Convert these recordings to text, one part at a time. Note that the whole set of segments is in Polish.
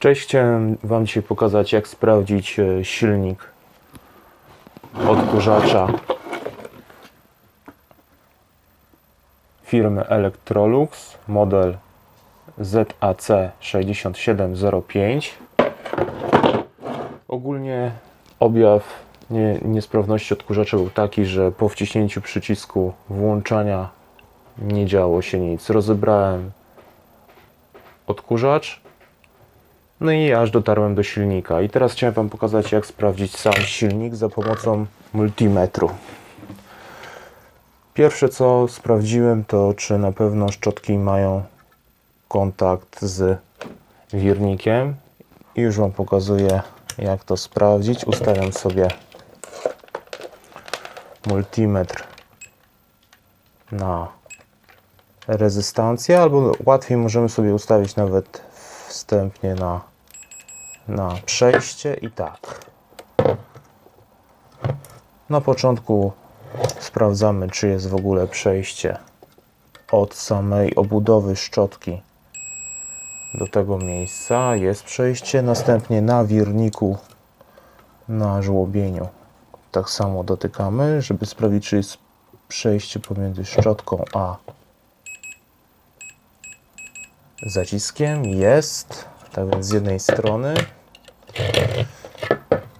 Cześć, chciałem Wam dzisiaj pokazać jak sprawdzić e, silnik odkurzacza firmy Electrolux model ZAC6705 Ogólnie objaw nie, niesprawności odkurzacza był taki, że po wciśnięciu przycisku włączania nie działo się nic. Rozebrałem odkurzacz no i aż dotarłem do silnika. I teraz chciałem Wam pokazać, jak sprawdzić sam silnik za pomocą multimetru. Pierwsze co sprawdziłem, to czy na pewno szczotki mają kontakt z wirnikiem. I już Wam pokazuję, jak to sprawdzić. Ustawiam sobie multimetr na rezystancję, albo łatwiej możemy sobie ustawić nawet wstępnie na, na przejście i tak. Na początku sprawdzamy, czy jest w ogóle przejście od samej obudowy szczotki do tego miejsca. Jest przejście. Następnie na wirniku na żłobieniu tak samo dotykamy, żeby sprawdzić, czy jest przejście pomiędzy szczotką a zaciskiem. Jest. Tak więc z jednej strony.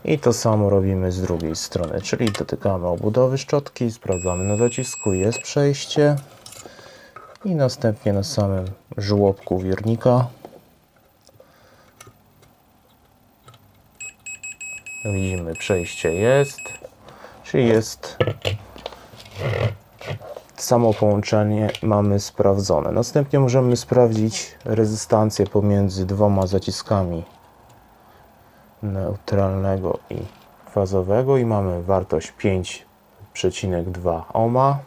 I to samo robimy z drugiej strony, czyli dotykamy obudowy szczotki, sprawdzamy na zacisku, jest przejście. I następnie na samym żłobku wirnika widzimy przejście jest, czyli jest samo połączenie mamy sprawdzone. Następnie możemy sprawdzić rezystancję pomiędzy dwoma zaciskami neutralnego i fazowego i mamy wartość 5,2 ohma.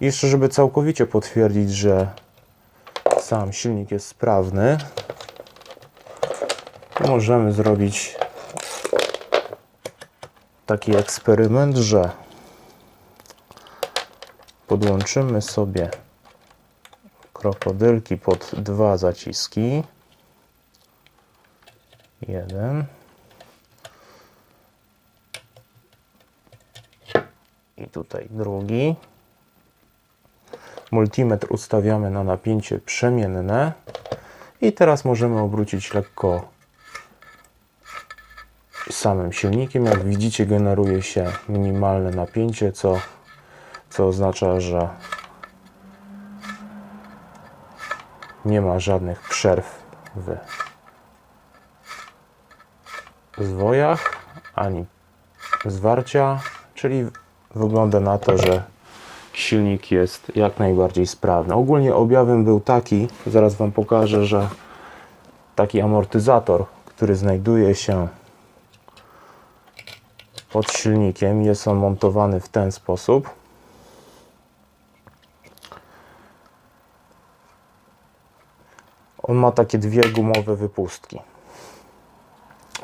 Jeszcze, żeby całkowicie potwierdzić, że sam silnik jest sprawny, możemy zrobić taki eksperyment, że podłączymy sobie krokodylki pod dwa zaciski. Jeden. I tutaj drugi. Multimetr ustawiamy na napięcie przemienne. I teraz możemy obrócić lekko samym silnikiem. Jak widzicie, generuje się minimalne napięcie, co co oznacza, że nie ma żadnych przerw w zwojach ani zwarcia, czyli wygląda na to, że silnik jest jak najbardziej sprawny. Ogólnie objawem był taki, zaraz Wam pokażę, że taki amortyzator, który znajduje się pod silnikiem, jest on montowany w ten sposób. On ma takie dwie gumowe wypustki.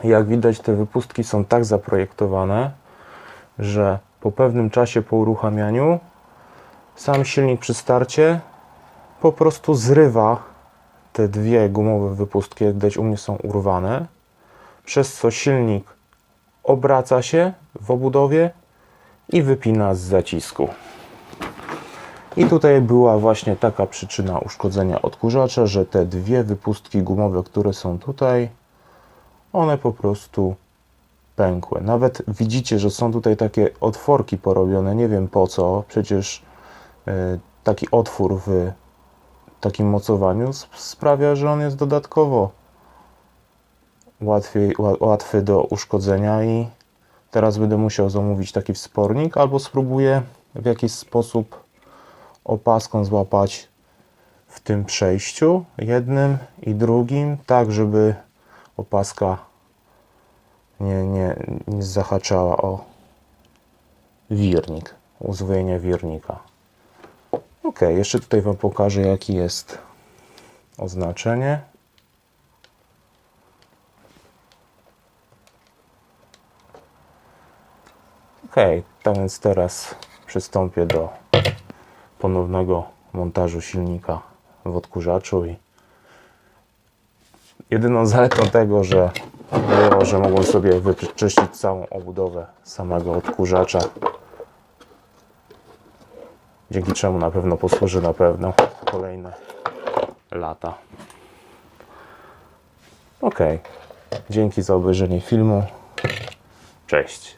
Jak widać, te wypustki są tak zaprojektowane, że po pewnym czasie po uruchamianiu sam silnik przy starcie po prostu zrywa te dwie gumowe wypustki, jak widać u mnie są urwane, przez co silnik obraca się w obudowie i wypina z zacisku. I tutaj była właśnie taka przyczyna uszkodzenia odkurzacza, że te dwie wypustki gumowe, które są tutaj, one po prostu pękły. Nawet widzicie, że są tutaj takie otworki porobione, nie wiem po co, przecież y, taki otwór w takim mocowaniu sprawia, że on jest dodatkowo łatwiej, łatwy do uszkodzenia i teraz będę musiał zamówić taki wspornik albo spróbuję w jakiś sposób opaską złapać w tym przejściu jednym i drugim, tak żeby opaska nie, nie, nie zahaczała o wirnik, uzwojenie wirnika. Ok, jeszcze tutaj Wam pokażę jaki jest oznaczenie. Ok, tak więc teraz przystąpię do ponownego montażu silnika w odkurzaczu i Jedyną zaletą tego, że było, że mogłem sobie wyczyścić całą obudowę samego odkurzacza. Dzięki czemu na pewno posłuży na pewno kolejne lata. Ok. Dzięki za obejrzenie filmu. Cześć.